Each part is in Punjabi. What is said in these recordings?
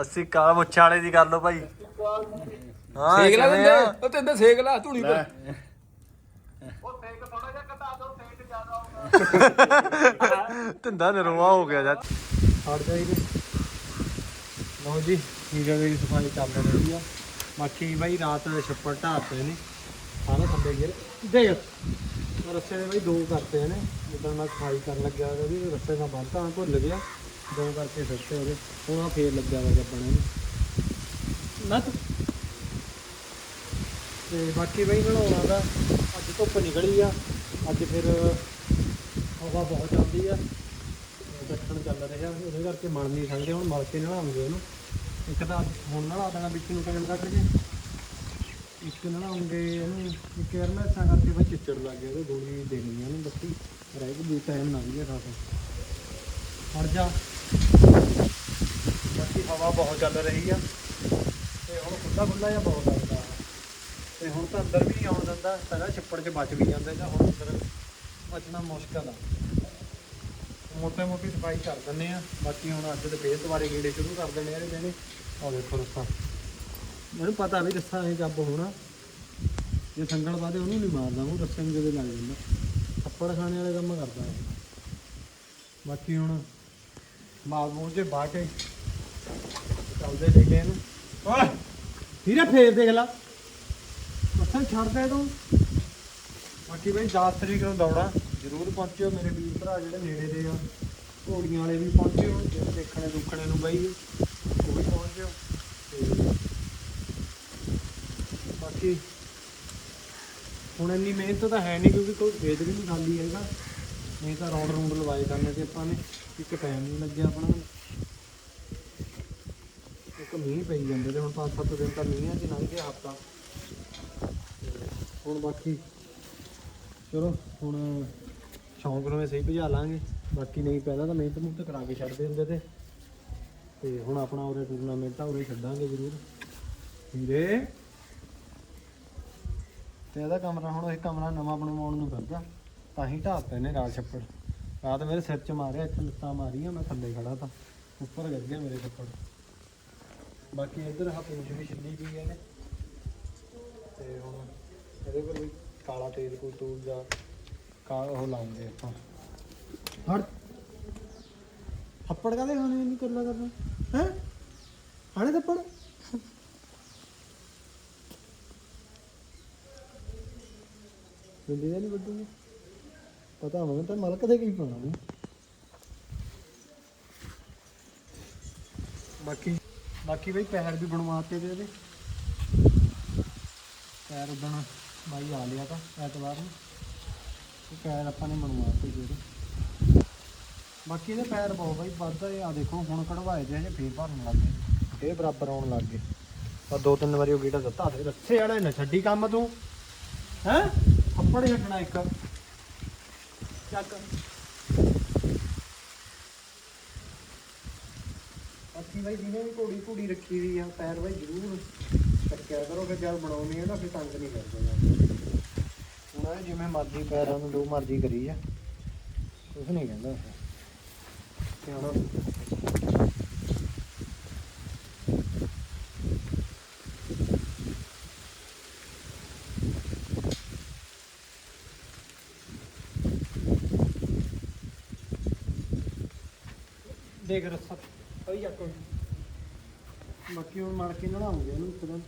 ਅੱਸੀ ਕਾਲ ਮੁੱਛਾਂ ਵਾਲੇ ਦੀ ਕਰ ਲਓ ਭਾਈ। ਹਾਂ ਸੇਕ ਲਾ ਕਿਵੇਂ ਦਿੰਦੇ? ਆ? ਉਹ ਤੇ ਸੇਕ ਲਾ ਧੂਣੀ ਪਰ। ਧੰਦਾ ਨਰਵਾ ਹੋ ਗਿਆ ਜਾ ਹਟ ਜਾਈਏ ਲਓ ਜੀ ਹੀਰੇ ਦੀ ਸਫ਼ਾਈ ਚੱਲ ਰਹੀ ਆ ਬਾਕੀ ਬਾਈ ਰਾਤ ਛੱਪੜ ਢਾਤੇ ਨੇ। ਸਾਰੇ ਥੱਲੇ ਗਿਰ। ਦੇਖ ਰੱਸੇ ਦੇ ਬਾਈ ਦੋ ਕਰਤੇ ਨੇ। ਜਦੋਂ ਮੈਂ ਸਫ਼ਾਈ ਕਰਨ ਲੱਗਿਆ ਉਹਦੀ ਰੱਸੇ ਨਾਲ ਬੰਨਤਾ ਭੁੱਲ ਗਿਆ। ਦੋ ਕਰਕੇ ਸਿੱਟੇ ਉਹਦੇ। ਹੁਣ ਆ ਫੇਰ ਲੱਗਿਆ ਵਾ ਜੱਪਣੇ ਨੂੰ ਨੱਤ ਤੇ ਬਾਕੀ ਬਾਈ ਨਹਾਉਣਾ ਦਾ ਅੱਜ ਧੁੱਪ ਨਿਕਲੀ ਆ ਅੱਜ ਫਿਰ ਹਵਾ ਬਹੁਤ ਚੱਲਦੀ ਆ। ਦੱਖਣ ਚੱਲ ਰਿਹਾ ਉਹਦੇ ਕਰਕੇ ਮਨ ਨਹੀਂ ਸੰਗਦੇ ਹੁਣ ਮਲ ਕੇ ਨਲਾਉਂਗੇ ਉਹਨੂੰ। ਇੱਕ ਤਾਂ ਅੱਜ ਹੁਣ ਨਲਾ ਦੇਣਾ ਵਿੱਚ ਨੂੰ ਕੰਨ ਕੱਢ ਕੇ ਇੱਕ ਨਲਾਉਂਗੇ ਇਹਨੂੰ ਇੱਕ ਯਾਰ ਮੈਂ ਇਸਾਂ ਕਰਕੇ ਬਈ ਚਿੱਚੜ ਲੱਗ ਗਿਆ ਉਹਦੇ ਗੋਲੀ ਦੇਣੀ ਆ ਉਹਨੂੰ ਬੱਤੀ। ਰਹਿ ਗਈ ਟਾਈਮ ਨਾ ਵੀ ਖਾਸਾ ਹਟ ਜਾ। ਬਾਕੀ ਹਵਾ ਬਹੁਤ ਚੱਲ ਰਹੀ ਆ। ਤੇ ਹੁਣ ਖੁੱਲਾ ਖੁੱਲਾ ਜਿਹਾ ਬਹੁਤ ਲੱਗਦਾ। ਤੇ ਹੁਣ ਤਾਂ ਅੰਦਰ ਵੀ ਨਹੀਂ ਆਉਣ ਦਿੰਦਾ ਸਾਰਾ ਛੱਪੜ 'ਚ ਬਚ ਵੀ ਜਾਂਦਾ ਜਾਂ ਹੁਣ ਅੰਦਰ ਬਚਣਾ ਮੁਸ਼ਕਲ ਆ। ਮੋਟੇ ਮੋਟੀ ਸਫ਼ਾਈ ਕਰ ਦਿੰਨੇ ਆ, ਬਾਕੀ ਹੁਣ ਅੱਜ ਤੇ ਫੇਰ ਦੁਬਾਰੇ ਗੇੜੇ ਸ਼ੁਰੂ ਕਰ ਦੇਣੇ ਆ ਇਹਦੇ ਦੇਣੇ ਆ ਦੇਖੋ ਰੱਸਾ ਮੈਨੂੰ ਪਤਾ ਵੀ ਰੱਸਾ ਇਹ ਜੱਬ ਹੋਣਾ। ਜੇ ਸੰਗਲ ਬਾਦੇ ਉਹਨੂੰ ਨਹੀਂ ਮਾਰਦਾ, ਉਹ ਰੱਸੇ ਨੂੰ ਜਦੋਂ ਲੱਗ ਜਾਂਦਾ। ਥੱਪੜ ਖਾਣੇ ਵਾਲੇ ਕੰਮ ਕਰਦਾ ਬਾਕੀ ਹੁਣ ਮਾਲ ਮੂਲ ਜੇ ਬਾਹ ਕੇ ਚੱਲਦੇ ਕੇ ਇਹਨੂੰ ਓਏ ਹੀਰੇ ਫੇਰ ਦੇਖ ਲਾ। ਰੱਸਾ ਛੱਡ ਦੇ ਤੂੰ। ਬਾਕੀ ਬਈ 10 ਤਰੀਕ ਨੂੰ ਦੌੜਾ। ਜ਼ਰੂਰ ਪਹੁੰਚਿਓ ਮੇਰੇ ਵੀਰ ਭਰਾ ਜਿਹੜੇ ਨੇੜੇ ਦੇ ਆ। ਘੋੜੀਆਂ ਵਾਲੇ ਵੀ ਪਹੁੰਚਿਓ ਜਿਹੜੇ ਦੇਖਣੇ ਦੁੱਖਣੇ ਨੂੰ ਬਈ। ਉਹ ਵੀ ਪਹੁੰਚਿਓ। ਬਾਕੀ ਹੁਣ ਇੰਨੀ ਮਿਹਨਤ ਤਾਂ ਹੈ ਨਹੀਂ ਕਿਉਂਕਿ ਕੋਈ ਖੇਤ ਵੀ ਨਹੀਂ ਖਾਲੀ ਹੈਗਾ। ਨਹੀਂ ਤਾਂ ਰੌਂਡ ਰੂੰਡ ਲਵਾਏ ਕਰਨੇ ਤੇ ਆਪਾਂ ਨੇ। ਇੱਕ ਟਾਈਮ ਨਹੀਂ ਲੱਗਿਆ ਆਪਣਾ। ਨੂੰ। ਮੀਂਹ ਪਈ ਜਾਂਦੇ ਤੇ ਹੁਣ 5-7 ਦਿਨ ਤਾਂ ਮੀਂਹਾਂ 'ਚ ਲੰਘ ਗਿਆ ਹਫਤਾ। ਹੁਣ ਬਾਕੀ, ਚਲੋ, ਹੁਣ ਸ਼ੌਂਕ ਨੂੰ ਸਹੀ ਭਜਾ ਲਾਂਗੇ। ਬਾਕੀ ਨਹੀਂ, ਪਹਿਲਾਂ ਤਾਂ ਮਿਹਨਤ ਮੁਹਨਤ ਕਰਾ ਕੇ ਛੱਡਦੇ ਹੁੰਦੇ ਤੇ। ਤੇ ਹੁਣ ਆਪਣਾ ਉਰੇ ਟੂਰਨਾਮੈਂਟ ਆ, ਉਰੇ ਛੱਡਾਂਗੇ ਜ਼ਰੂਰ। ਹੀਰੇ ਤੇ ਇਹਦਾ ਕਮਰਾ ਹੁਣ, ਇਹ ਕਮਰਾ ਨਵਾਂ ਬਣਵਾਉਣ ਨੂੰ ਫਿਰਦਾ। ਤਾਂ ਹੀ ਢਾਤੇ ਨੇ ਰਾਤ ਛੱਪੜ। ਰਾਤ ਮੇਰੇ ਸਿਰ 'ਚ ਮਾਰਿਆ ਇੱਥੇ ਲੱਤਾਂ ਮਾਰੀਆਂ, ਮੈਂ ਥੱਲੇ ਖੜਾ ਤਾਂ। ਉੱਪਰ ਗਿਰ ਗਿਆ ਮੇਰੇ ਛੱਪੜ। ਬਾਕੀ ਇੱਧਰ ਆਹ ਪੂੰਛ ਵੀ ਛਿੱਲੀ ਪਈ ਹੈ ਨੇ ਤੇ ਹੁਣ ਇਹਦੇ ਪਰ ਵੀ ਕਾਲਾ ਤੇਲ ਕੋਈ ਤੂਲ ਜਾਂ ਕਾ ਉਹ ਲਾਉਂਦੇ ਆਪਾਂ। ਹਟ ਥੱਪੜ ਕਾਦੇ ਖਾਣੇ ਨਹੀਂ ਕਰਨਾ ਕਰਨਾ? ਹੈ? ਖਾਣੇ ਥੱਪੜ? ਬਿੰਦੀ ਨਹੀਂ ਵੱਡੂਗਾ ਪਤਾ ਹੋਵੇ ਤਾਂ ਮਲਕ ਦੇ ਕੀ ਪਾਉਣਾ ਬਾਕੀ ਬਾਕੀ ਬਈ ਪੈਰ ਵੀ ਬਣਵਾਤੇ ਤੇ ਇਹਦੇ। ਪੈਰ ਉਦਣ ਬਾਈ ਆ ਲਿਆ ਤਾਂ ਐਤਵਾਰ ਨੂੰ। ਤੇ ਪੈਰ ਆਪਾਂ ਨੇ ਬਣਵਾਤੇ ਜਿਹੜੇ ਬਾਕੀ ਇਹਦੇ ਪੈਰ ਬਹੁਤ ਬਾਈ ਵੱਧ ਆ ਦੇਖੋ, ਹੁਣ ਕਢਵਾਏ ਤੇ ਹਜੇ ਫੇਰ ਭਰਨ ਲੱਗ ਗਏ। ਇਹ ਬਰਾਬਰ ਆਉਣ ਲੱਗ ਗਏ। ਪਰ ਦੋ ਤਿੰਨ ਵਾਰੀ ਉਹ ਗੇੜਾ ਦਿੱਤਾ ਤੇ ਰੱਸੇ ਵਾਲਾ ਨਾ, ਛੱਡੀ ਕੰਮ ਤੂੰ। ਹੈ? ਥੱਪੜ ਛੱਡਣਾ ਇੱਕ। ਚੱਕ। ਬਾਕੀ ਬਾਈ, ਜਿਹਨੇ ਵੀ ਘੋੜੀ ਘੋੜੀ ਰੱਖੀ ਹੋਈ ਆ, ਪੈਰ ਬਾਈ ਜ਼ਰੂਰ ਚੱਕਿਆ ਕਰੋ, ਫਿਰ ਜਦ ਬਣਾਉਣੀ ਹੈ ਨਾ, ਫਿਰ ਤੰਗ ਨਹੀਂ ਕਰਦੇ ਯਾਰ ਜਿਵੇਂ ਮਰਜ਼ੀ ਪੈਰਾਂ ਨੂੰ, ਜੋ ਮਰਜ਼ੀ ਕਰੀ ਆ। ਕੁਝ ਨਹੀਂ ਕਹਿੰਦਾ ਤੇ ਹੁਣ ਦੇਖ ਰਸਾ ਬਾਕੀ ਹੁਣ ਮੜ ਕੇ ਨਹਾਉਂਗੇ ਇਹਨੂੰ ਇੱਕ ਦਿਨ।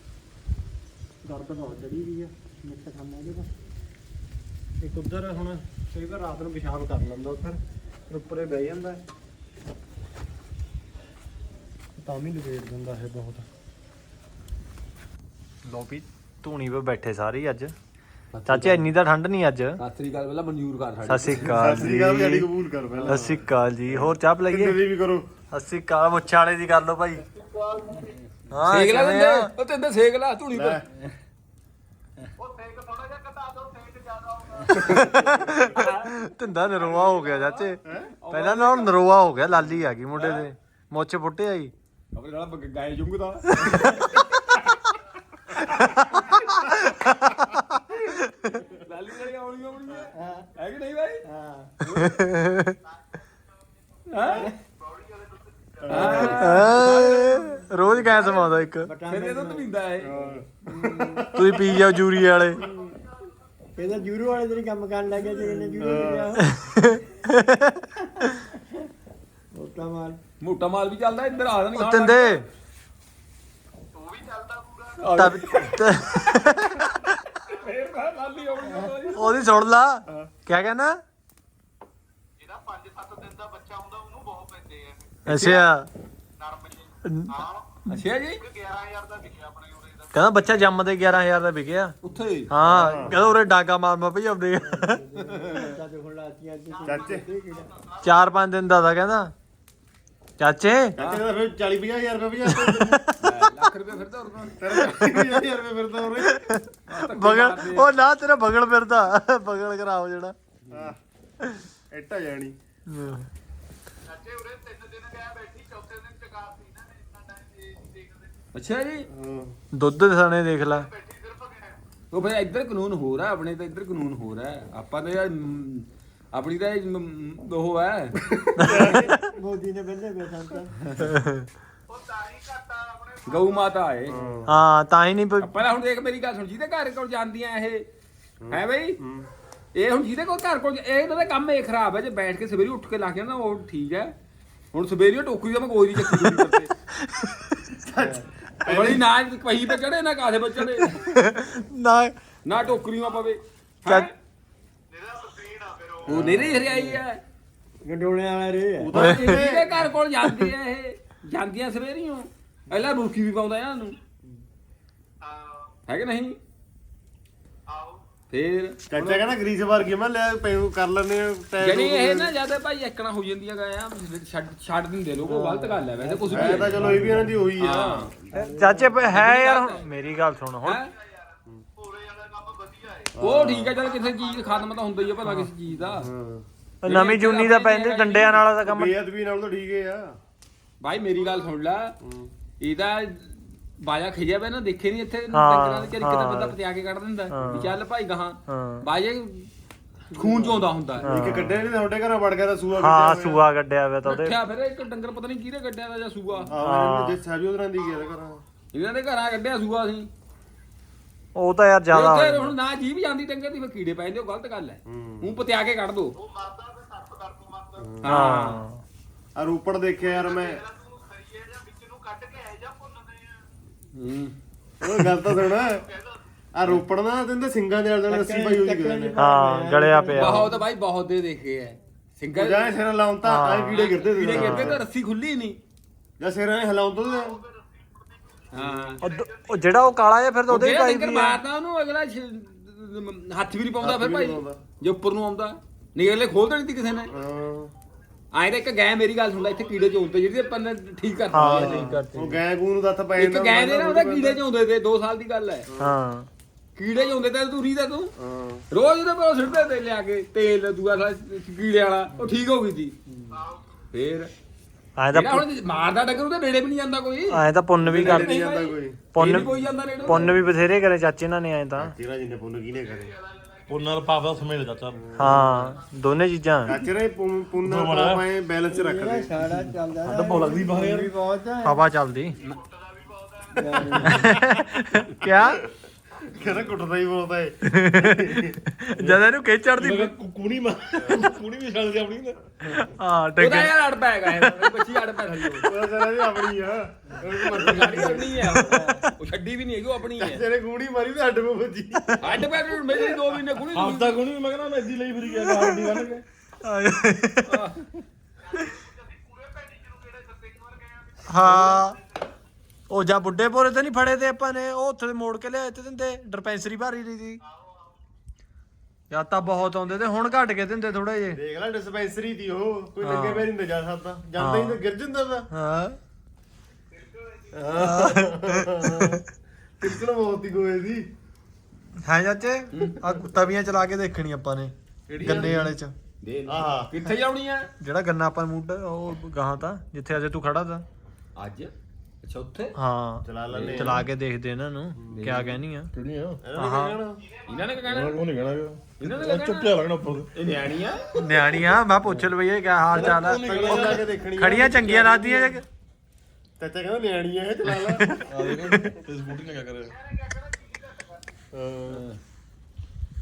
ਦਰਦ ਬਹੁਤ ਚੜੀ ਵੀ ਆ ਮਿੱਟ ਖਾਣਾ ਇਹਦੇ। ਤਾਂ ਇੱਕ ਉਧਰ ਹੁਣ ਕਈ ਵਾਰ ਰਾਤ ਨੂੰ ਪਿਸ਼ਾਬ ਕਰ ਲੈਂਦਾ ਉੱਧਰ ਫਿਰ ਉੱਪਰੇ ਬਹਿ ਜਾਂਦਾ। ਤਾਂ ਵੀ ਲਵੇੜ ਦਿੰਦਾ ਹੈ ਬਹੁਤ। ਲੋ ਵੀ ਧੂਣੀ 'ਤੇ ਬੈਠੇ ਸਾਰੇ ਅੱਜ। ਚਾਚਾ ਇੰਨੀ ਤਾਂ ਠੰਡ ਨਹੀਂ ਅੱਜ? ਸਤਿ ਸ੍ਰੀ ਅਕਾਲ ਪਹਿਲਾਂ ਮਨਜ਼ੂਰ ਕਰ ਸਤਿ ਸਾਡੇ ਸ਼੍ਰੀ ਅਕਾਲ ਸਤਿ ਜੀ ਸ੍ਰੀ ਅਕਾਲ ਜੀ। ਕਬੂਲ ਕਰ ਪਹਿਲਾਂ। ਸਤਿ ਸ਼੍ਰੀ ਅਕਾਲ ਜੀ। ਹੋਰ ਚਾਹ ਪਲਾਈਏ? ਵੀ ਕਰੋ। ਸ਼੍ਰੀ ਅਕਾਲ ਮੁੱਛਾਂ ਵਾਲੇ ਦੀ ਕਰ ਲਓ ਭਾਈ। ਹਾਂ ਸੇਕ ਲਾ ਕਿਵੇਂ ਦਿੰਦੇ? ਉਹ ਤੇ ਸੇਕ ਲਾ ਧੂਣੀ ਪਰ। ਧੰਦਾ ਨਰਵਾ ਹੋ ਗਿਆ ਚਾਚੇ। ਪਹਿਲਾਂ ਨਾਲ ਨਰਵਾ ਹੋ ਗਿਆ ਲਾਲੀ ਆ ਗਈ ਮੁੰਡੇ ਦੇ। ਮੁੱਛ ਫੁੱਟੇ ਆਈ ਆਪਣੇ ਨਾਲ ਗਾਏ ਜੁੰਗਦਾ ਲਾਲੀ ਵਾਲੀ ਆਉਣੀ ਆਉਣੀ ਹੈ। ਹੈ ਕਿ ਨਹੀਂ ਭਾਈ ਹਾਂ। ਹੈ? ਰੋਜ਼ ਗੈਸ ਸਮਾਉਂਦਾ ਇੱਕ। ਫਿਰ ਇਹ ਦੁੱਧ ਪੀਂਦਾ ਇਹ ਤੁਸੀਂ ਪੀ ਜਾਓ ਜੂਰੀ ਵਾਲੇ। ਇਹਦਾ ਜੂਰੂ ਵਾਲੇ ਦਿਨ ਕੰਮ ਕਰਨ ਲੱਗੇ ਤੇ ਇਹਨੇ ਜੂਰੂ ਲਿਆ। ਮੋਟਾ ਮਾਲ। ਮੋਟਾ ਮਾਲ ਵੀ ਚੱਲਦਾ ਇੱਧਰ ਆ ਨਹੀਂ ਉਹ ਤਿੰਦੇ। ਤਬ ਫੇਰ ਤਾਂ ਲਾਲੀ ਆਉਣੀ ਉਹਦੀ ਸੁਣ ਲਾ। ਕਿਆ ਕਹਿੰਦਾ ਜਿਹੜਾ 5-7 ਦਿਨ ਦਾ ਬੱਚਾ ਹੁੰਦਾ ਉਹਨੂੰ ਬਹੁਤ ਪੈਂਦੇ ਆ ਅੱਛਾ। ਨਰਮ ਹਾਂ ਅੱਛਾ ਜੀ। 11000 ਦਾ ਵਿਕਿਆ ਆਪਣੇ ਉਰੇ ਦਾ। ਕਹਿੰਦਾ ਬੱਚਾ ਜੰਮਦੇ 11000 ਦਾ ਵਿਕਿਆ। ਉੱਥੇ ਹਾਂ? ਕਹਿੰਦਾ ਉਰੇ ਡਾਗਾ ਮਾਰ ਮਾਰ ਭਜਾਉਂਦੇ ਆ ਤਾਂ ਤੇ ਹੁਣ ਲਾਤੀਆਂ ਅੱਜ ਚਾਚੇ। ਚਾਰ ਪੰਜ ਦਿਨ ਦਾ ਤਾਂ ਕਹਿੰਦਾ। ਚਾਚੇ। ਚਾਚੇ ਦਾ ਫਿਰ 40 50000 ਰੁਪਏ ਵੀ ਆ ਲੱਖ ਰੁਪਏ ਫਿਰ ਤਾਂ ਹੋਰ ਕੋਲ ਤੇਰਾ 50000 ਰੁਪਏ ਫਿਰਦਾ ਉਰੇ। ਬਗਲ ਉਹ ਨਾ ਤੇਰਾ ਬਗਲ ਫਿਰਦਾ। ਬਗਲ ਖਰਾਬ ਜਿਹੜਾ। ਹਾਂ ਇੱਟਾ ਜਾਣੀ। ਅੱਜੇ ਉਰੇ 3 ਦਿਨ ਗਿਆ ਬੈਠੀ ਚੌਥੇ ਦਿਨ ਚਕਾਤੀ ਇਹਨਾਂ ਨੇ ਇੰਨਾ ਟਾਈਮ ਦੇ ਦੇਖਦੇ ਅੱਛਾ ਜੀ। ਦੁੱਧ ਦੇ ਸਣੇ ਦੇਖ ਲੈ। ਉਹ ਫਿਰ ਇੱਧਰ ਕਾਨੂੰਨ ਹੋ ਰਿਹਾ ਆਪਣੇ ਤਾਂ ਇੱਧਰ ਕਾਨੂੰਨ ਹੋ ਰਿਹਾ। ਆਪਾਂ ਤਾਂ ਯਾਰ ਮ, ਆਪਣੀ ਤਾਂ ਇਹ ਮ, ਉਹ ਹੈ। ਮੋਦੀ ਨੇ ਬੰਦੇ ਬੈਠਾ ਤਾਂ। ਗਊ ਮਾਤਾ ਹੈ। ਹਾਂ ਤਾਂ ਹੀ ਨਹੀਂ ਪ- ਪਹਿਲਾਂ ਹੁਣ ਦੇਖ ਮੇਰੀ ਗੱਲ ਸੁਣ ਜਿਹਦੇ ਘਰ ਕੋਲ ਜਾਂਦੀਆਂ ਇਹ ਹੈ ਬਈ? ਇਹ ਹੁਣ ਜਿਹਦੇ ਕੋਲ ਘਰ ਕੋਲ ਇਹ ਇਹਨਾਂ ਦਾ ਕੰਮ ਇਹ ਖਰਾਬ ਹੈ ਜੇ ਬੈਠ ਕੇ ਸਵੇਰੇ ਉੱਠ ਕੇ ਲਾ ਕੇ ਨਾ ਉਹ ਠੀਕ ਹੈ। ਹੁਣ ਸਵੇਰੇ ਟੋਕਰੀ ਦਾ ਮੈਂ ਕੋਈ ਨਹੀਂ ਚੱਕੀ ਦੂਰੀ ਬੜੀ ਨਾ ਪਹੀ ਤੇ ਚੜੇ ਨਾ ਕਾਸੇ ਬੱਚੇ ਦੇ ਨਾ। ਨਾ ਪਵੇ। ਸੁਪੀਨ ਆ ਫਿਰ ਉਹ ਨੇਰੇ ਹਰਿਆਈ ਹੈ ਗੰਡੋਲੇ ਵਾਲਾ ਰੇ ਉਹ ਤਾਂ ਇਹ ਜਿਹਦੇ ਘਰ ਕੋਲ ਜਾਂਦੀ ਹੈ ਇਹ। ਜਾਂਦੀਆਂ ਸਵੇਰੀਆਂ ਪਹਿਲਾਂ ਬੁਰਕੀ ਵੀ ਪਾਉਂਦਾ ਇਹਨਾਂ ਨੂੰ। ਹਾਂ, ਕਿ ਨਹੀਂ? ਫੇਰ ਚਾਚਾ ਕਹਿੰਦਾ ਗਰੀਸ ਵਰਗੀ ਮੈਂ ਲੈ ਪੈਉ ਕਰ ਆ ਟਾਇਰ ਜਿਹੜੀ ਇਹ ਨਾ ਜ਼ਿਆਦਾ ਭਾਈ ਐਕਣਾ ਹੋ ਜਾਂਦੀਆਂ ਗਾ ਆ ਛੱਡ ਛੱਡ ਦਿੰਦੇ ਲੋਕ ਉਹ ਗਲਤ ਗੱਲ ਹੈ ਵੈਸੇ ਕੁਝ ਵੀ ਮੈਂ ਤਾਂ ਚਲੋ ਇਹ ਵੀ ਇਹਨਾਂ ਦੀ ਹੋਈ ਆ। ਹਾਂ। ਚਾਚੇ ਪ- ਹੈ ਯਾਰ ਹੁਣ ਮੇਰੀ ਗੱਲ ਸੁਣ ਹੁਣ। ਹੈ? ਉਹ ਠੀਕ ਹੈ ਚਲ ਕਿਸੇ ਚੀਜ਼ ਖਤਮ ਤਾਂ ਹੁੰਦਾ ਹੀ ਆ ਭਲਾ ਕਿਸੇ ਚੀਜ਼ ਦਾ। ਨਵੀਂ ਜੂਨੀ ਦਾ ਪੈਂਦੇ ਡੰਡਿਆਂ ਨਾਲ ਦਾ ਕੰਮ। ਬੇਅਦਬੀ ਨਾਲ ਤਾਂ ਠੀਕ ਹੈ ਆ। ਭਾਈ ਮੇਰੀ ਗੱਲ ਸੁਣ ਲੈ ਇਹਦਾ ਬਾਜਾ ਖਿਜਿਆ ਪਿਆ ਨਾ ਦੇਖੇ ਨਹੀਂ ਇੱਥੇ ਹਾਂ, ਡੰਗਰਾਂ ਦੇ ਕਿਤੇ ਹਾਂ। ਬੰਦਾ ਪਤਿਆ ਕੇ ਕੱਢ ਦਿੰਦਾ। ਹਾਂ। ਵੀ ਚੱਲ ਭਾਈ ਗਾਹਾਂ। ਹਾਂ। ਬਾਜੇ ਖੂਨ ਚੋਂਦਾ ਹੁੰਦਾ। ਹੈ। ਇੱਕ ਕੱਢਿਆ ਨਹੀਂ ਤੁਹਾਡੇ ਘਰਾਂ ਵੜ ਗਿਆ ਤਾਂ ਸੂਆ ਹਾਂ ਸੂਆ ਗੱਡਿਆ ਹੋਇਆ ਤਾਂ ਉਹਦੇ। ਰੱਖਿਆ ਫਿਰ ਇੱਕ ਡੰਗਰ ਪਤਾ ਨਹੀਂ ਕਿਹਦੇ ਕੱਢਿਆ ਦਾ ਜਾਂ ਸੂਆ। ਆਹ ਜੇ ਸਾਬੀ ਉਹਦਾਂ ਦੀ ਗਿਆ ਘਰਾਂ। ਇਹਨਾਂ ਦੇ ਘਰਾਂ ਕੱਢਿਆ ਸੂਆ ਸੀ। ਉਹ ਤਾਂ ਯਾਰ ਜ਼ਿਆਦਾ ਉੱਥੇ ਹੁਣ ਨਾ ਜੀਭ ਜਾਂਦੀ ਡੰਗਰ ਦੀ ਫਿਰ ਕੀੜੇ ਪੈ ਜਾਂਦੇ ਉਹ ਗਲਤ ਗੱਲ ਹੈ। ਹੂੰ। ਪਤਿਆ ਕੇ ਕੱਢ ਦੋ। ਉਹ ਮਰਦਾ ਤੇ ਸੱਪ ਕਰ ਤੋਂ ਮਰਦਾ। ਹਾਂ। ਆ ਰੋਪੜ ਦੇਖਿਆ ਯਾਰ ਮੈਂ। ਹੂੰ ਉਹ ਗੱਲ ਤਾਂ ਸੁਣ। ਆ ਰੋਪੜ ਨਾ ਤੈਨੂੰ ਸਿੰਘਾਂ ਦੇ ਆਲੇ ਲੱਸੀ ਪਾਈ ਹੋਈ ਕਿਦਾਂ ਹਾਂ ਗਲਿਆ ਪਿਆ। ਬਹੁਤ ਭਾਈ ਬਹੁਤ ਦੇ ਦੇਖੇ ਐ। ਸਿੰਗਲ ਜਾਂ ਸਿਰ ਲਾਉਂ ਤਾਂ ਆਏ ਕੀੜੇ ਗਿਰਦੇ ਕੀੜੇ ਸੀ ਗਿਰਦੇ ਤਾਂ ਰੱਸੀ ਖੁੱਲੀ ਨਹੀਂ ਜਾਂ ਸਿਰਾਂ ਨੇ ਹਿਲਾਉਂ ਤਾਂ ਹਾਂ। ਉਹ ਦ- ਉਹ ਜਿਹੜਾ ਉਹ ਕਾਲਾ ਜਿਹਾ ਫਿਰ ਤਾਂ ਉਹਦੇ ਹੀ ਪਾਈ ਵੀ ਆ। ਮਾਰਦਾ ਉਹਨੂੰ ਅਗਲਾ ਛ- ਹੱਥ ਵੀ ਨਹੀਂ ਪਾਉਂਦਾ ਫਿਰ ਭਾਈ। ਜੇ ਉੱਪਰ ਨੂੰ ਆਉਂਦਾ। ਨਹੀਂ ਅਗਲੇ ਖੋਲ ਦੇਣੀ ਤੀ ਕਿਸੇ ਨੇ। ਹਾਂ। ਆਏ ਤਾਂ ਇੱਕ ਗੈ ਮੇਰੀ ਗੱਲ ਸੁਣਦਾ ਇੱਥੇ ਕੀੜੇ ਚੋਂਦੇ ਜਿਹੜੀ ਆਪਾਂ ਨੇ ਠੀਕ ਕਰਤੀ ਹਾਂ ਠੀਕ ਕਰਤੀ। ਉਹ ਗੈਂ ਗੂ ਨੂੰ ਦੱਤ ਪੈ ਇੱਕ ਗੈ ਦੇ ਨਾ ਉਹਦੇ ਕੀੜੇ ਚੋਂਦੇ ਤੇ 2 ਸਾਲ ਦੀ ਗੱਲ ਹੈ। ਹਾਂ। ਕੀੜੇ ਚੋਂਦੇ ਤੇ ਤੂੰ ਰੀਦਾ ਤੂੰ ਹਾਂ। ਰੋਜ਼ ਉਹਦੇ ਕੋਲ ਸਿੱਟਦੇ ਤੇ ਲਿਆ ਕੇ ਤੇਲ ਦੂਆ ਸਾਲਾ ਕੀੜੇ ਵਾਲਾ ਉਹ ਠੀਕ ਹੋ ਗਈ ਸੀ। ਫੇਰ ਐ ਤਾਂ ਮਾਰਦਾ ਡੰਗਰ ਉਹਦੇ ਨੇੜੇ ਵੀ ਨਹੀਂ ਜਾਂਦਾ ਕੋਈ। ਐ ਤਾਂ ਪੁੰਨ ਵੀ ਕਰ ਨਹੀਂ ਜਾਂਦਾ ਕੋਈ। ਪੁੰਨ ਪੁੰਨ ਕੋਈ ਜਾਂਦਾ ਨੇੜੇ ਪੁੰਨ ਵੀ ਬਥੇਰੇ ਕਰੇ ਚਾਚੇ ਇਹਨਾਂ ਨੇ ਐ ਤਾਂ। ਤੇਰਾ ਜਿੰਨੇ ਪੁੰਨ ਕਿਹਨੇ ਕਰੇ? ਪੁੰਨਰ ਪਾਪਾ ਸਮੇਲ ਚਾਚਾ ਹਾਂ ਦੋਨੇ ਚੀਜ਼ਾਂ। ਨੇ ਪੁੰਨ ਮੈਂ ਬੈਲੈਂਸ ਚ ਰੱਖ ਜਿਹੜਾ ਦੇ ਸਾੜਾ ਚੱਲਦਾ ਨਾ ਬਹੁਤ ਲੱਗਦੀ ਬਾਹਰ ਯਾਰ ਵੀ ਬਹੁਤ ਹੈ। ਹਵਾ ਚੱਲਦੀ। ਕਿਆ? ਕਹਿੰਦਾ ਕੁੱਟਦਾ ਹੀ ਬਹੁਤ ਹੈ ਜਦ ਇਹਨੂੰ ਕੇ ਚੜਦੀ ਕੁਣੀ ਮਾ ਕੁਣੀ ਵੀ ਛੱਡ ਦੇ ਆਪਣੀ ਨਾ ਹਾਂ ਉਹਦਾ ਯਾਰ ਅੜ ਪੈ ਗਿਆ ਬੱਚੀ ਅੜ ਪੈ ਥੱਲੇ ਉਹ ਤੇਰਾ ਜੀ ਆਪਣੀ ਆ। ਉਹਨੂੰ ਮਰਜ਼ੀ ਆਪਣੀ ਹੈ ਉਹ। ਉਹ ਛੱਡੀ ਵੀ ਨਹੀਂ ਹੈਗੀ ਉਹ ਆਪਣੀ ਹੈ ਤੇਰੇ ਗੂੜੀ ਮਾਰੀ ਤੇ ਹੱਡ ਮੇ ਵੱਜੀ। ਅੱਡ ਪੈ ਕੇ ਮੇਰੀ ਦੋ ਮਹੀਨੇ ਕੁੜੀ ਹਫਤਾ ਕੁਣੀ ਮੈਂ ਕਹਿੰਦਾ ਮੈਂ ਇੱਦੀ ਲਈ ਫਿਰੀ ਗਿਆ ਕੇ ਇੱਕ ਵਾਰ ਗਏ ਆ ਹਾਂ। ਉਹ ਜਾਂ ਬੁੱਢੇ ਪੋਰੇ ਤੇ ਨਹੀਂ ਫੜੇ ਤੇ ਆਪਾਂ ਨੇ ਉਹ ਉੱਥੇ ਦੇ ਮੋੜ ਕੇ ਲਿਆਏ ਤੇ ਦਿੰਦੇ ਡਿਸਪੈਂਸਰੀ ਭਰੀ ਰਹੀ ਸੀ। ਜਾਂ ਤਾਂ ਬਹੁਤ ਆਉਂਦੇ ਤੇ ਹੁਣ ਘਟ ਕੇ ਦਿੰਦੇ ਥੋੜੇ ਜੇ ਦੇਖ ਲੈ ਡਿਸਪੈਂਸਰੀ ਦੀ ਉਹ ਕੋਈ ਲੱਗੇ ਪੈਰੀ ਨਹੀਂ ਜਾ ਸਕਦਾ ਜਾਂਦਾ ਹੀ ਤਾਂ ਗਿਰ ਜਾਂਦਾ ਵਾ। ਹਾਂ। ਕਿਸਨ ਬਹੁਤ ਹੀ ਗੋਏ ਦੀ? ਹੈ ਚਾਚੇ ਆ ਤਵੀਆਂ ਚਲਾ ਕੇ ਦੇਖਣੀ ਆਪਾਂ ਨੇ ਗੰਨੇ ਵਾਲੇ ਚ। ਦੇ ਆਹ। ਕਿੱਥੇ ਜਾਉਣੀ ਆ ਜਿਹੜਾ ਗੰਨਾ ਆਪਾਂ ਮੁੱਢ ਉਹ ਗਾਹਾਂ ਤਾਂ ਜਿੱਥੇ ਅਜੇ ਤੂੰ ਖੜਾ ਤਾ। ਅੱਜ? ਅੱਛਾ ਉੱਥੇ? ਹਾਂ। ਚਲਾ ਲੈਨੇ ਚਲਾ ਕੇ ਦੇਖਦੇ ਇਹਨਾਂ ਨੂੰ। ਕਿਆ ਕਹਿਣੀ ਆ? ਕਿਹੜੀ ਆ ਇਹਨਾਂ ਨੇ ਕੀ ਕਹਿਣਾ? ਉਹ ਨਹੀਂ ਕਹਿਣਾ ਇਹਨਾਂ ਨੇ ਕਹਿਣਾ? ਚੁੱਪਿਆ ਲੱਗਣਾ ਉੱਪਰ। ਤੇ। ਇਹ ਨਿਆਣੀ ਆ ਨਿਆਣੀ ਆ ਮੈਂ ਪੁੱਛ ਲਵਈਏ ਕਿਆ ਹਾਲ ਚਾਲ ਆ? ਖੜੀਆਂ ਚੰਗੀਆਂ ਲੱਗਦੀਆਂ ਜੇ। ਚਾਚਾ ਕਹਿੰਦਾ ਨਿਆਣੀ ਆ ਇਹ ਚਲਾ ਲਾ। ਆ ਦੇਖੋ ਤੇ ਸਕੂਟੀ ਨੇ ਕਿਆ ਕਰਿਆ ਹਾਂ।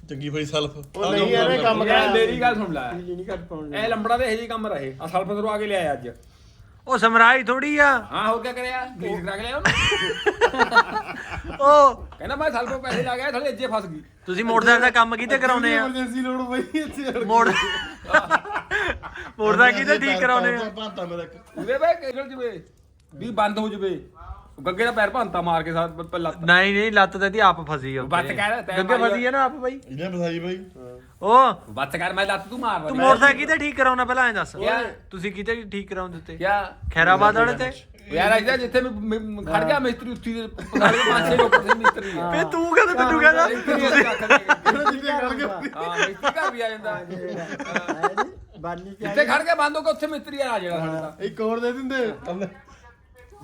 ਚੰਗੀ ਫੜੀ ਸਲਫ ਉਹ ਨਹੀਂ ਯਾਰ ਇਹ ਕੰਮ ਕਰ ਮੇਰੀ ਗੱਲ ਸੁਣ ਲੈ। ਇਹ ਲੰਬੜਾ ਦੇ ਇਹ ਜਿਹੇ ਕੰਮ ਰਹੇ। ਆ ਸਲਫ ਤੋਂ ਆ ਕੇ ਲਿਆਇਆ ਅੱਜ। ਉਹ ਸਮਰਾਈ ਥੋੜੀ ਆ। ਹਾਂ ਹੋਰ ਕੀ ਕਰਿਆ? ਗਰੀਸ ਕਰਾ ਕੇ ਲਿਆ ਉਹਨੂੰ ਉਹ ਕਹਿੰਦਾ ਮੈਂ ਸਲਫ ਪੈਸੇ ਲਾ ਗਿਆ ਥਲੇ ਅੱਜੇ ਫਸ ਗਈ। ਤੁਸੀਂ ਮੋਟਰਸਾਈਕਲ ਦਾ ਕੰਮ ਕਿਤੇ ਕਰਾਉਨੇ ਆ? ਐਮਰਜੈਂਸੀ ਲੋੜ ਪਈ ਇੱਥੇ। ਮੋੜ ਮੋਟਰਸਾਈਕਲ ਕਿਤੇ ਠੀਕ ਕਰਾਉਨੇ ਆ? ਭਾਂਤਾ ਮੇਰਾ ਉਹਦੇ ਕਿਹੜ ਜਵੇ ਵੀ ਬੰਦ ਹੋ ਜਵੇ। ਗੱਗੇ ਦਾ ਪੈਰ ਭੰਤਾ ਮਾਰ ਕੇ ਸਾਥ ਪ- ਲੱਤ। ਨਹੀਂ ਨਹੀਂ ਲੱਤ ਤੇ ਦੀ ਆਪ ਫਸੀ ਆ ਬੱਤ ਕਹਿ ਰਿਹਾ ਤੈਂ ਗੱਗੇ ਮਾਰੀ ਫਸੀ ਆ ਨਾ ਆਪ ਬਾਈ? ਇਹਨੇ ਬਸਾਈ ਬਾਈ। ਉਹ ਬੱਤ ਕਰ ਮੈਂ ਲੱਤ ਤੂੰ ਮਾਰ ਤੂੰ ਮੋਟਰਸਾਈਕਲ ਕਿਤੇ ਠੀਕ ਕਰਾਉਣਾ ਪਹਿਲਾਂ ਐ ਦੱਸ। ਯਾਰ। ਤੁਸੀਂ ਕਿਤੇ ਠੀਕ ਕਰਾਉਣ ਦਿੱਤੇ ਕਿਆ ਖੈਰਾਬਾਦ ਵਾਲੇ ਤੇ। ਯਾਰ ਅਜਾ ਜਿੱਥੇ ਮੈਂ- ਮੈਂ ਮੈਂ ਖੜ ਗਿਆ ਮਿਸਤਰੀ ਉੱਤੀ ਦੇ ਪਸਾੜ ਕੇ ਪੰਜ ਛੇ ਲੋਕ ਸੀ ਮਿਸਤਰੀ ਆ। ਫੇ ਤੂੰ ਕਹਿੰਦਾ ਮੈਨੂੰ ਕਹਿੰਦਾ। ਮਿਸਤਰੀ ਰੱਖ ਦੇ। ਖੜ ਗਿਆ। ਹਾਂ ਮਿਸਤਰੀ ਘਰ ਵੀ ਆ ਜਾਂਦਾ। ਜਿੱਥੇ ਖੜ ਕੇ ਬੰਦ ਹੋ ਕੇ ਉੱਥੇ ਮਿਸਤਰੀ ਆ ਜਿਹੜਾ ਸਾਡਾ। ਇੱਕ ਹੋਰ ਦੇ ਦਿੰਦੇ।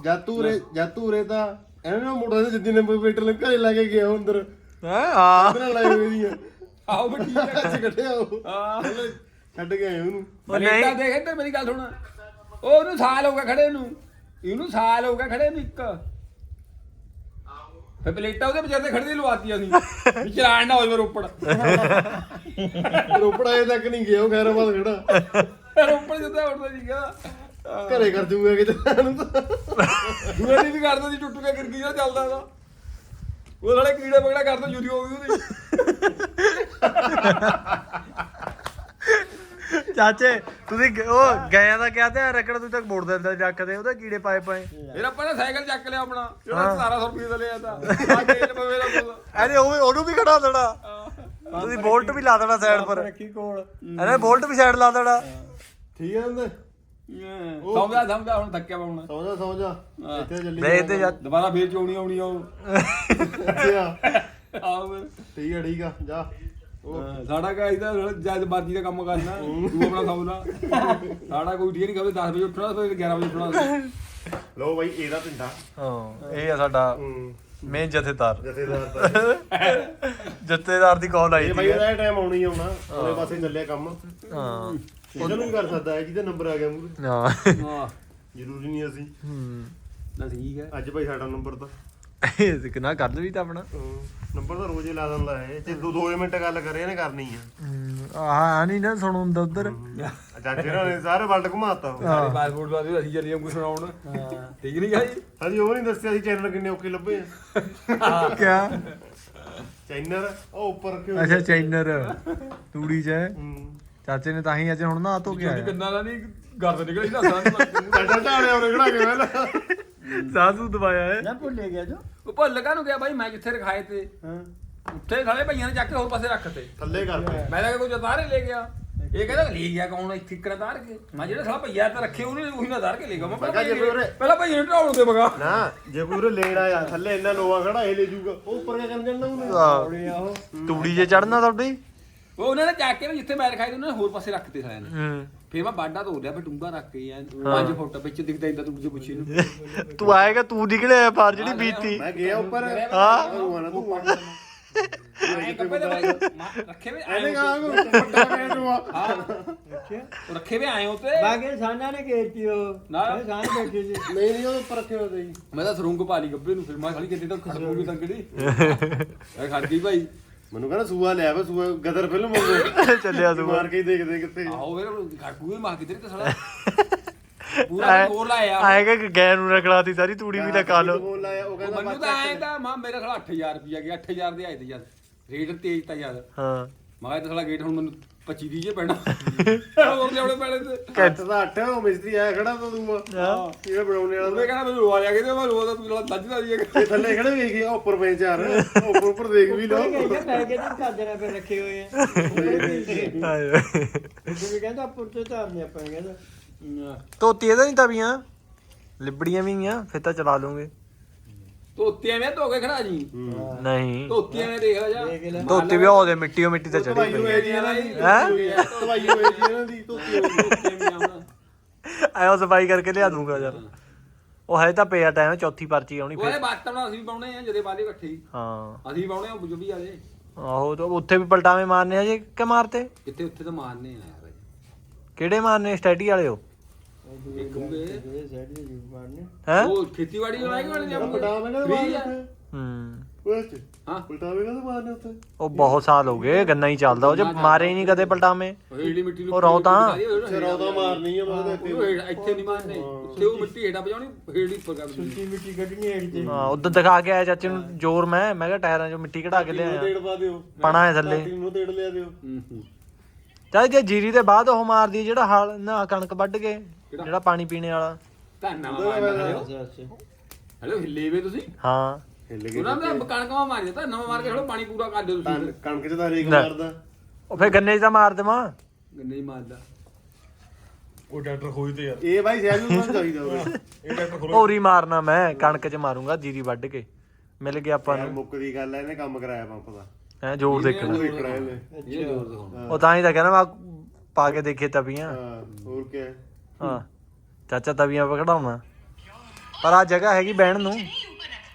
ਜਾਤੂਰੇ ਜਾਤੂਰੇ ਤਾਂ ਇਹਨਾਂ ਨੂੰ ਮੁੰਡਾ ਦੇ ਜਿੱਦੀ ਨੰਬਰ ਪਲੇਟ ਲੈ ਘਰੇ ਲੈ ਕੇ ਗਿਆ ਉਹ ਅੰਦਰ। ਹਾਂ? ਹਾਂ ਅੰਦਰ ਲਾਈ ਹੋਈ ਦੀਆਂ ਆਓ ਮੈਂ ਠੀਕ ਹੈ ਕੱਚ ਕੱਢਿਆ ਉਹ। ਹਾਂ। ਛੱਡ ਕੇ ਆਏ ਉਹਨੂੰ। ਉਹ ਨਹੀਂ ਨਹੀਂ। ਦੇਖ ਇੱਧਰ ਮੇਰੀ ਗੱਲ ਸੁਣ। ਉਹ ਉਹਨੂੰ ਸਾਲ ਹੋ ਗਿਆ ਖੜੇ ਨੂੰ। ਇਹਨੂੰ ਸਾਲ ਹੋ ਗਿਆ ਖੜੇ ਨੂੰ ਇੱਕ। ਫੇ ਪਲੇਟਾਂ ਉਹਦੇ ਵਿਚਾਰੇ ਖੜੇ ਦੀ ਲਵਾਤੀਆਂ ਸੀ। ਵੀ ਚਲਾਣ ਨਾ ਹੋਵੇ ਰੋਪੜ। ਰੋਪੜ ਆਏ ਤੱਕ ਨਹੀਂ ਗਿਆ ਉਹ ਖੈਰਾਬਾਦ ਖੜਾ। ਰੋਪੜ ਜਿੱਦਾਂ ਉੱਠਦਾ ਸੀ ਕਹਿੰਦਾ ਘਰੇ ਕਰ ਜੂਗਾ ਕਿਤੇ। ਨੂੰ ਤਾਂ ਦੂਏ ਦੀ ਵੀ ਕਰਦਾ ਸੀ ਟੁੱਟ ਕੇ ਗਿਰ ਗਿਆ ਚੱਲਦਾ ਦਾ ਉਹ ਨਾਲੇ ਕੀੜੇ ਪਕੜਾ ਕਰਦਾ ਯੂਰੀ ਹੋ ਗਈ ਉਹਦੀ। ਚਾਚੇ ਤੁਸੀਂ ਗ- ਉਹ ਗਿਆ ਦਾ ਕਿਹਾ ਤੇ ਰਕੜ ਤੂੰ ਤੱਕ ਮੋੜ ਦਿੰਦਾ ਚੱਕਦੇ ਉਹਦੇ ਕੀੜੇ ਪਾਏ ਪਏ। ਫਿਰ ਆਪਾਂ ਨੇ ਸਾਈਕਲ ਚੱਕ ਲਿਆ ਆਪਣਾ ਜਿਹੜਾ 1700 ਰੁਪਏ ਦਾ ਲਿਆ ਤਾਂ। ਆ ਤੇਲ ਪਵੇ ਦਾ ਕੋਲ ਅਰੇ ਉਹ ਉਹਨੂੰ ਵੀ ਖੜਾ ਦੇਣਾ। ਤੁਸੀਂ ਬੋਲਟ ਵੀ ਲਾ ਦੇਣਾ ਸਾਈਡ ਪਰ। ਰੱਖੀ ਕੋਲ। ਅਰੇ ਬੋਲਟ ਵੀ ਸਾਈਡ ਲਾ ਦੇਣਾ। ਠੀਕ ਹੈ ਅੰਦਰ ਸਮਝਾ ਸਮਝਾ ਹੁਣ ਥੱਕਿਆ ਪਾਉਣਾ ਸੌ ਜਾ ਸੌ ਜਾ ਇੱਥੇ ਚੱਲੀ ਵੇ ਤੇ ਜਾ। ਦੁਬਾਰਾ ਫੇਰ ਚੋਣੀ ਆਉਣੀ ਆਉ ਅੱਛਾ। ਠੀਕ ਹੈ ਠੀਕ ਆ ਜਾ। ਹਾਂ, ਸਾਡਾ ਕਾ ਇਹਦਾ ਜਦ ਦਾ ਕੰਮ ਕਰਨਾ। ਤੂੰ ਆਪਣਾ ਸਮਝਦਾ ਸਾਡਾ ਕੋਈ ਠੀਕ ਨਹੀਂ ਕਹਦੇ 10 ਵਜੇ ਉੱਠਣਾ ਫਿਰ 11 ਵਜੇ ਉੱਠਣਾ। ਲਓ ਬਾਈ ਇਹਦਾ ਪਿੰਡਾ। ਹਾਂ ਇਹ ਆ ਸਾਡਾ ਹੂੰ। ਮੇਨ ਜਥੇਦਾਰ। ਜਥੇਦਾਰ ਦਾ ਜਥੇਦਾਰ ਦੀ ਕਾਲ ਆਈ ਇਹ ਸੀ ਬਾਈ ਦਾ ਟਾਈਮ ਆਉਣੀ ਆਉਣਾ। ਉਹਦੇ ਪਾਸੇ ਚੱਲਿਆ ਕੰਮ। ਹਾਂ। ਇਹਨਾਂ ਨੂੰ ਵੀ ਕਰ ਸਕਦਾ ਹੈ ਜਿਹਦਾ ਨੰਬਰ ਆ ਗਿਆ ਮੂਰੇ ਹਾਂ ਹਾਂ। ਜ਼ਰੂਰੀ ਨਹੀਂ ਅਸੀਂ। ਹੂੰ। ਨਾ ਠੀਕ ਹੈ। ਅੱਜ ਭਾਈ ਸਾਡਾ ਨੰਬਰ ਤਾਂ। ਇਹ ਕਿਨਾ ਗੱਲ ਵੀ ਤਾਂ ਆਪਣਾ। ਨੰਬਰ ਤਾਂ ਰੋਜ਼ ਹੀ ਲਾ ਦਿੰਦਾ ਹੈ। ਜੇ ਦੋ ਦੋ ਮਿੰਟ ਗੱਲ ਕਰੇ ਇਹਨੇ ਕਰਨੀ ਆ। ਆਹ ਨਹੀਂ ਨਾ ਸੁਣ ਹੁੰਦਾ ਉਧਰ। ਚਾਚੇ ਨਾਲ ਨੇ ਸਾਰੇ ਵਰਲਡ ਘੁਮਾਤਾ। ਸਾਡੇ ਪਾਸਪੋਰਟ ਬਾਅਦ ਅਸੀਂ ਚੱਲੀਏ ਕੁਝ ਸੁਣਾਉਣ ਠੀਕ ਨਹੀਂ ਗਾਈ ਹਜੀ ਉਹ ਨਹੀਂ ਦੱਸਿਆ ਸੀ ਚੈਨਲ ਕਿੰਨੇ ਓਕੇ ਲੱਭੇ ਆ। ਕਿਆ? ਚੈਨਲ ਉਹ ਉੱਪਰ ਰੱਖਿਓ ਅੱਛਾ ਚੈਨਰ ਤੂੜੀ ਚ ਹੈ। ਹੂੰ। ਚਾਚੇ ਨੇ ਤਾਂ ਹੀ ਅੱਜ ਹੁਣ ਨਾ ਧੋ ਕੇ ਛੋਟੀ ਆਇਆ। ਕੰਨਾਂ ਦਾ ਨਹੀਂ ਗਰਦ ਨਿਕਲੀ ਨਾ ਸਾਂ ਚਾਚਾ ਢਾਲੇ ਉਹਨੇ ਖੜਾ ਕੇ ਪਹਿਲਾਂ ਸਾਸੂ ਦਵਾਇਆ ਹੈ। ਨਾ ਭੁੱਲੇ ਗਿਆ ਜੋ। ਉਹ ਭੁੱਲ ਕਾ ਨੂੰ ਗਿਆ ਬਾਈ? ਮੈਂ ਜਿੱਥੇ ਰਖਾਏ ਤੇ? ਹਾਂ। ਉੱਥੇ ਸਾਲੇ ਭਈਆਂ ਨੇ ਚੱਕ ਕੇ ਹੋਰ ਪਾਸੇ ਰੱਖਤੇ ਥੱਲੇ ਕਰਤੇ ਮੈਂ ਤਾਂ ਕੋਈ ਜਤਾਰੇ ਲੈ ਗਿਆ। ਇਹ ਕਹਿੰਦਾ ਲੈ ਗਿਆ ਕੌਣ? ਇੱਥੇ ਕਿਹੜਾ ਤਾਰ ਕੇ। ਮੈਂ ਜਿਹੜਾ ਸਾਲਾ ਭਈਆ ਤਾਂ ਰੱਖੇ ਉਹਨੇ ਉਹੀ ਨਾ ਤਾਰ ਕੇ ਲੈ ਗਿਆ। ਮੈਂ ਜੇ ਉਰੇ- ਪਹਿਲਾਂ ਭਈਏ ਨੂੰ ਢਾਉਣ ਦੇ ਮਗਾ ਨਾ ਜੇ ਕੋਈ ਉਰੇ ਲੈਣ ਆਇਆ। ਥੱਲੇ ਇੰਨਾ ਲੋਹਾ ਖੜਾ ਇਹ ਲੈ ਜੂਗਾ। ਉਹ ਉੱਪਰ ਕਿਆ ਕਰਨ ਜਾਣਾ ਉਹਨੇ ਔੜੇ ਆ ਉਹ ਤੂੜੀ 'ਚ ਚੜਨਾ ਤੁਹਾਡੀ? ਉਹ ਉਹਨਾਂ ਨੇ ਚੱਕ ਕੇ ਨਾ ਜਿੱਥੇ ਮੈਂ ਰਖਾਏ ਤੇ ਉਹਨਾਂ ਨੇ ਹੋਰ ਪਾਸੇ ਰੱਖਤੇ ਸਾਲਿਆਂ ਨੇ। ਹੂੰ। ਫੇਰ ਮੈਂ ਬਾਡਾ ਧੋ ਲਿਆ ਫੇ ਡੂੰਗਾ ਰੱਖ ਕੇ ਯਾਰ 5 ਫੁੱਟ ਵਿੱਚ ਦਿਖਦਾ ਇੰਦਾ ਤੂੰ ਜੇ ਪੁੱਛੀ ਨੂੰ। ਤੂੰ ਆਏਗਾ ਤੂੰ ਨਿਕਲਿਆ ਪਾਰ ਜਿਹੜੀ ਬੀਤੀ। ਮੈਂ ਗਿਆ ਉੱਪਰ। ਹਾਂ। ਰੋਣਾ ਤੂੰ ਐਂ ਕੱਪੇ ਦੇ ਬਾਈ ਮਾ- ਰੱਖੇ ਵੇ ਆਏ ਕਹਾ ਕੋ ਪੱਟਾ ਮੈਂ ਤੂੰ ਹਾਂ। ਉਹ ਰੱਖੇ ਵੇ ਆਏ ਉਤੇ। ਬਾਗੇ ਸਾਨਾ ਨੇ ਘੇਰਤੀ ਉਹ। ਨਾ। ਇਹ ਸਾਨ ਬੈਠੇ ਸੀ ਨਹੀਂ ਨਹੀਂ ਉਹ ਉੱਪਰ ਹੋਇਆ ਸੀ। ਮੈਂ ਤਾਂ ਸਰੁੰਗ ਪਾ ਲਈ ਗੱਬੇ ਨੂੰ ਫਿਰ ਮੈਂ ਖਾਲੀ ਕਿਤੇ ਤਾਂ ਖਸਬੂਗੀ ਤੰਗੜੀ। ਇਹ ਖੜ ਗਈ ਭਾਈ। ਮੈਨੂੰ ਕਹਿੰਦਾ ਸੂਆ ਲਿਆ ਵਾ ਸੂਆ ਗਦਰ ਫਿਲਮ ਹੋ ਗਈ। ਚੱਲਿਆ ਤੂੰ ਮਾਰ ਕੇ ਹੀ ਦੇਖਦੇ ਕਿੱਥੇ ਆਹੋ ਵੇ ਖਾਕੂ ਵੀ ਮਾਰ ਕਿਤੇ ਤੇ ਸਾਲਾ। ਪੂਰਾ ਜ਼ੋਰ ਲਾਇਆ ਆਏਗਾ ਕਿ ਗੈ ਨੂੰ ਰਖਲਾਤੀ ਸਾਰੀ ਤੂੜੀ ਵੀ ਲਗਾ ਲਓ। ਬੋਲ ਆਇਆ ਉਹ ਉਹ ਕਹਿੰਦਾ ਮੈਨੂੰ ਤਾਂ ਆਏ ਤਾਂ ਮਾਂ ਮੇਰਾ ਸਾਲਾ 8000 ਰੁਪਿਆ ਗਿਆ 8000 ਦੇ ਆਏ ਤੇ ਯਾਰ। ਰੇਟ ਤੇਜ਼ ਤਾਂ ਯਾਰ। ਹਾਂ। ਮੈਂ ਤਾਂ ਸਾਲਾ ਗੇਟ ਹੁਣ ਮੈਨੂੰ 25 ਦੀ ਜੇ ਪੈਣਾ। ਹੋਰ ਲਿਆਉਣੇ ਪੈਣੇ ਤੇ। ਅੱਠ ਦਾ ਅੱਠ ਉਹ ਮਿਸਤਰੀ ਆਇਆ ਖੜਾ ਤਾਂ ਤੂੰ ਆ। ਕਿਹੜਾ ਬਣਾਉਣੇ ਵਾਲਾ ਉਹਨੇ ਕਹਿੰਦਾ ਮੈਨੂੰ ਰੋਆ ਲਿਆ ਕੇ ਤੇ ਮੈਂ ਰੋਆ ਤਾਂ ਤੂੰ ਲੱਜਦਾ ਜੀ ਇਹ ਥੱਲੇ ਖੜੇ ਵੇਖ ਗਿਆ ਉੱਪਰ ਪਏ ਚਾਰ। ਉੱਪਰ ਉੱਪਰ ਦੇਖ ਵੀ ਲਓ। ਇਹ ਕਹਿੰਦਾ ਪੈ ਗਏ ਤੇ ਚਾਦਰਾਂ ਪੇ ਰੱਖੇ ਹੋਏ ਆ। ਉਹ ਵੀ ਕਹਿੰਦਾ ਪੁੱਤ ਤੇ ਧਾਰਨੇ ਆਪਾਂ ਕਹਿੰਦਾ ਧੋਤੀ ਇਹਦਾ ਨਹੀਂ ਤਵੀਆਂ? ਲਿਬੜੀਆਂ ਵੀ ਆ ਫਿਰ ਤਾਂ ਚਲਾ ਲੂੰਗੇ ਧੋਤੀਆਂ ਮੈਂ ਧੋ ਕੇ ਖੜਾ ਜੀ। ਨਹੀਂ। ਧੋਤੀਆਂ ਮੈਂ ਦੇਖ ਲੈ ਜਾ। ਧੋਤੀ ਵੀ ਉਹਦੇ ਮਿੱਟੀ ਉਹ ਮਿੱਟੀ ਤੇ ਚੜੀ ਪਈ ਦੀ ਹੈਂ? ਧਵਾਈ ਹੋਈ ਦੀ ਇਹਨਾਂ ਦੀ ਧੋਤੀ ਆਇਓ ਸਫ਼ਾਈ ਕਰਕੇ ਲਿਆ ਦੂੰਗਾ ਯਾਰ। ਉਹ ਹੈ ਤਾਂ ਪਿਆ ਟਾਈਮ ਚੌਥੀ ਪਰਚੀ ਆਉਣੀ ਫਿਰ। ਬਾਤਾਂ ਨਾਲ ਅਸੀਂ ਪਾਉਣੇ ਆ ਜਦੇ ਬਾਲੇ ਇਕੱਠੇ ਹੀ। ਹਾਂ। ਅਸੀਂ ਪਾਉਣੇ ਆ ਬੁੱਝੀ ਵਾਲੇ। ਆਹੋ ਤੇ ਉੱਥੇ ਵੀ ਪਲਟਾਵੇਂ ਮਾਰਨੇ ਆ ਜੇ ਕਿ ਮਾਰਤੇ? ਕਿੱਥੇ ਉੱਥੇ ਤਾਂ ਮਾਰਨੇ ਆ ਯਾਰ। ਕਿਹੜੇ ਮਾਰਨੇ ਸਟੈਡੀ ਵਾਲੇ ਹੋ ਦੇਖੂਗੇ। ਜਿਹੜੇ ਸਾਈਡ ਦੇ ਜੂ ਮਾਰਨੇ ਹੈ ਉਹ ਖੇਤੀਬਾੜੀ ਵਾਲਾ। ਮਾਰਨੇ ਹੂੰ। ਹਾਂ। ਮਾਰਨੇ ਉੱਥੇ। ਬਹੁਤ ਸਾਲ ਹੋ ਗਏ ਗੰਨਾ ਹੀ ਚੱਲਦਾ। ਉਹ ਜੇ ਮਾਰੇ ਹੀ ਨਹੀਂ ਕਦੇ ਪਲਟਾਵੇਂ। ਉਹ ਹੇਠਲੀ ਮਿੱਟੀ ਨੂੰ ਉਹ ਰੌ ਤਾਂ। ਚਰੌਦਾ ਮਾਰਨੀ ਆ ਮੈਂ ਤਾਂ ਇੱਥੇ। ਉਹਨੂੰ ਹੇਠ- ਇੱਥੇ ਨਹੀਂ ਮਾਰਨੇ। ਉੱਥੇ ਉਹ ਮਿੱਟੀ ਹੇਠਾਂ ਵਜਾਉਣੀ ਹੇਠਲੀ ਉੱਪਰ ਕਰ ਦੇਣੀ ਸੁੱਕੀ ਮਿੱਟੀ ਕੱਢਣੀ ਹੈ ਤੇ। ਹਾਂ ਉਦੋਂ ਦਿਖਾ ਕੇ ਆਇਆ ਚਾਚੇ ਨੂੰ ਜ਼ੋਰ ਮੈਂ। ਮੈਂ ਕਿਹਾ ਟਾਇਰਾਂ 'ਚੋਂ ਮਿੱਟੀ ਕਢਾ ਕੇ ਲਿਆਇਆ। ਤੇੜ ਪਾ ਦਿਓ। ਪਣਾ ਹੈ ਥੱਲੇ। ਨੂੰ ਤੇੜ ਲਿਆ ਦਿਓ। ਹੂੰ ਹੂੰ। ਚਾਹੇ ਜੇ ਜੀਰੀ ਦੇ ਬਾਅਦ ਉਹ ਮਾਰਦੀ ਜਿਹੜਾ ਹਲ ਨਾ ਕਣਕ ਵੱਢ ਕੇ। ਜਿਹੜਾ ਪਾਣੀ ਪੀਣੇ ਵਾਲਾ। ਧੰਨਾ ਹਲੋ ਹਿੱਲੇ ਵੇ ਤੁਸੀਂ? ਹਾਂ। ਹਿੱਲ ਗਏ ਉਹਨਾਂ ਦਾ ਕਣਕਾਂ ਮਾਰ ਦਿੱਤਾ ਨਵਾਂ ਮਾਰ ਕੇ ਹਲੋ ਪਾਣੀ ਪੂਰਾ ਕਰ ਦਿਓ ਤੁਸੀਂ। ਕਣ- ਕਣਕ ਚ ਤਾਂ ਹਰੇਕ ਲੈ। ਮਾਰਦਾ। ਉਹ ਫੇਰ ਗੰਨੇ 'ਚ ਤਾਂ ਮਾਰ ਦੇਵਾਂ। ਨਹੀਂ ਮਾਰਦਾ। ਉਹ ਟਰੈਕਟਰ ਖੋਈ ਤੇ ਯਾਰ। ਇਹ ਬਾਈ ਸਹਿਜ ਨੂੰ ਚਾਹੀਦਾ ਹੋਵੇ। ਇਹ ਟਰੈਕਟਰ ਖੋਲੋ ਹੋਰੀ ਮਾਰਨਾ ਮੈਂ ਕਣਕ 'ਚ ਮਾਰੂੰਗਾ ਜੀਰੀ ਵੱਢ ਕੇ। ਮਿਲ ਗਿਆ ਆਪਾਂ ਨੂੰ। ਮੁੱਕ ਦੀ ਗੱਲ ਐ ਇਹਨੇ ਕੰਮ ਕਰਾਇਆ ਪੰਪ ਦਾ। ਹੈ ਜ਼ੋਰ ਦੇਖਣਾ। ਇਹ ਜ਼ੋਰ ਉਹ ਤਾਂ ਹੀ ਤਾਂ ਕਹਿੰਦਾ ਮੈਂ ਪਾ ਕੇ ਦੇਖੇ ਤਵੀਆਂ ਹਾਂ ਹੋਰ ਕੀ ਹੈ। ਚਾਚਾ ਤਵੀਆਂ ਪਕੜਾਉਣਾ ਪਰ ਆ ਜਗ੍ਹਾ ਹੈਗੀ ਬਹਿਣ ਨੂੰ।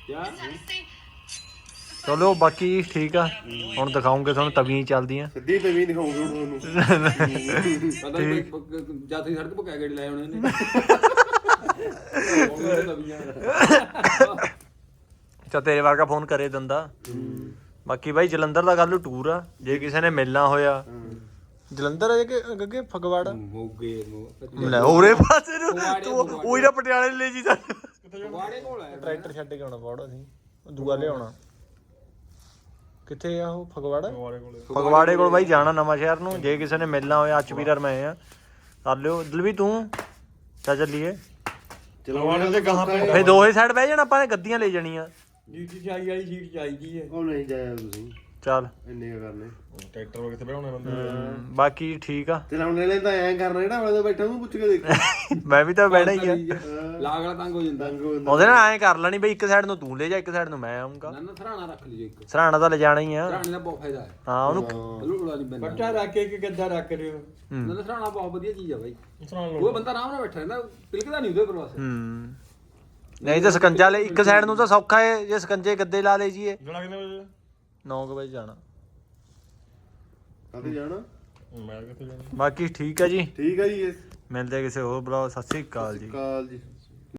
ਕਿਆ ਚਲੋ ਬਾਕੀ ਠੀਕ ਆ। ਹੁਣ ਦਿਖਾਉਂਗੇ ਤੁਹਾਨੂੰ ਤਵੀਆਂ ਹੀ ਚੱਲਦੀਆਂ। ਸਿੱਧੀ ਤੇ ਵੀ ਦਿਖਾਉਂਗੇ ਹੁਣ ਤੁਹਾਨੂੰ। ਪਤਾ ਨਹੀਂ ਜਾਤੀ ਸੜਕ ਪਕਾ ਕੇ ਲੈ ਆਉਣੇ ਨੇ। ਉਹ ਨਵੀਆਂ ਚਾ ਤੇਰੇ ਵਰਗਾ ਫੋਨ ਕਰੇ ਦਿੰਦਾ। ਬਾਕੀ ਬਾਈ ਜਲੰਧਰ ਦਾ ਗੱਲ ਟੂਰ ਆ। ਜੇ ਕਿਸੇ ਨੇ ਮਿਲਣਾ ਹੋਇਆ। ਜਲੰਧਰ ਹੈ ਕਿ ਅੱਗੇ ਫਗਵਾੜਾ। ਮੋਗੇ ਲੈ ਹੋਰੇ ਪਾਸੇ ਨੂੰ ਫਗਵਾੜੇ, ਤੂੰ ਫਗਵਾੜੇ। ਉਹੀ ਨਾ ਪਟਿਆਲੇ ਲੈ ਜੀ ਜਾ ਵਾੜੇ ਕੋਲ ਹੈ ਟਰੈਕਟਰ ਛੱਡ ਕੇ ਆਉਣਾ ਪੌੜਾ ਸੀ ਦੂਆ ਲਿਆਉਣਾ। ਕਿੱਥੇ ਆ ਉਹ? ਫਗਵਾੜਾ? ਫਗਵਾੜੇ ਕੋਲ। ਬਾਈ ਜਾਣਾ ਨਵਾਂ ਸ਼ਹਿਰ ਨੂੰ। ਜੇ ਕਿਸੇ ਨੇ ਮਿਲਣਾ ਹੋਇਆ ਅੱਜ ਵੀਰਰ ਮੈਂ ਆ। ਕਰ ਲਿਓ। ਦਲਵੀ ਤੂੰ? ਚਾ ਚੱਲੀਏ। ਚਲਾਉਣੇ ਤੇ ਗਾਹਾਂ ਪੈ ਫੇ ਦੋਹੇ ਸਾਈਡ ਬਹਿ ਜਾਣਾ ਆਪਾਂ ਨੇ ਗੱਦੀਆਂ ਲੈ ਜਾਣੀਆਂ। ਡੀਟੀ ਚਾਈ ਵਾਲੀ ਸੀਟ ਚਾਹੀਦੀ ਹੈ। ਉਹ ਨਹੀਂ ਜਾਇਆ ਤੁਸੀਂ। ਚੱਲ। ਇੰਨੇ ਕੁ ਕਰਨੇ। ਟਰੈਕਟਰ ਵਾ ਕਿੱਥੇ ਬਹਿਣਾ ਬੰਦੇ? ਬਾਕੀ ਠੀਕ ਆ। ਚਲਾਉਣੇ ਲੈ ਤਾਂ ਐਂ ਕਰਨਾ ਜਿਹੜਾ ਵਾਲੇ ਤੋਂ ਬੈਠਾ ਉਹਨੂੰ ਪੁੱਛ ਕੇ ਦੇਖੋ। ਮੈਂ ਵੀ ਤਾਂ ਬਹਿਣਾ ਹੀ ਆ। ਲਾਗਲਾ ਤੰਗ ਹੋ ਜਾਂਦਾ। ਤੰਗ ਹੁੰਦਾ ਉਹਦੇ ਨਾਲ ਐਂ ਕਰ ਲੈਣੀ ਬਈ ਇੱਕ ਸਾਈਡ ਨੂੰ ਤੂੰ ਲੈ ਜਾ ਇੱਕ ਸਾਈਡ ਨੂੰ ਮੈਂ ਆਉਂਗਾ ਨਾ ਨਾ ਸਰਾਣਾ ਰੱਖ ਲਿਓ ਇੱਕ। ਸਰਾਣਾ ਤਾਂ ਲੈ ਜਾਣਾ ਹੀ ਆ। ਸਰਾਣੇ ਦਾ ਬਹੁਤ ਫਾਇਦਾ ਹੈ। ਹਾਂ ਉਹਨੂੰ ਉਲਾ ਨਹੀਂ ਪੈਂਦਾ ਪੱਟਾ ਰੱਖ ਕੇ ਇੱਕ ਗੱਦਾ ਰੱਖ ਰਿਓ ਨਾ ਨਾ ਸਰਾਣਾ ਬਹੁਤ ਵਧੀਆ ਚੀਜ਼ ਆ ਬਾਈ। ਸੁਣਾ ਉਹ ਬੰਦਾ ਆਰਾਮ ਨਾਲ ਬੈਠਾ ਰਹਿੰਦਾ ਤਿਲਕਦਾ ਨਹੀਂ ਉਹਦੇ ਪ੍ਰਵਾਸ। ਹੂੰ। ਨਹੀਂ ਤਾਂ ਸਕੰਜਾ ਲੈ ਇੱਕ ਸਾਈਡ ਨੂੰ ਤਾਂ ਸੌਖਾ ਹੈ ਜੇ ਸਕੰਜੇ ਗੱਦੇ ਲਾ ਲੈ ਜੀਏ ਜਣਾ ਕਿੰਨੇ ਵਜੇ? 9 ਵਜੇ ਜਾਣਾ। ਕਾਹਤੇ ਜਾਣਾ? ਮੈਂ ਕਿੱਥੇ ਜਾਣਾ? ਬਾਕੀ ਠੀਕ ਹੈ ਜੀ। ਠੀਕ ਹੈ ਜੀ। ਮਿਲਦੇ ਕਿਸੇ ਹੋਰ ਬਲੌਗ ਸਤਿ ਸ੍ਰੀ ਅਕਾਲ ਜੀ। ਕਾਲ ਜੀ।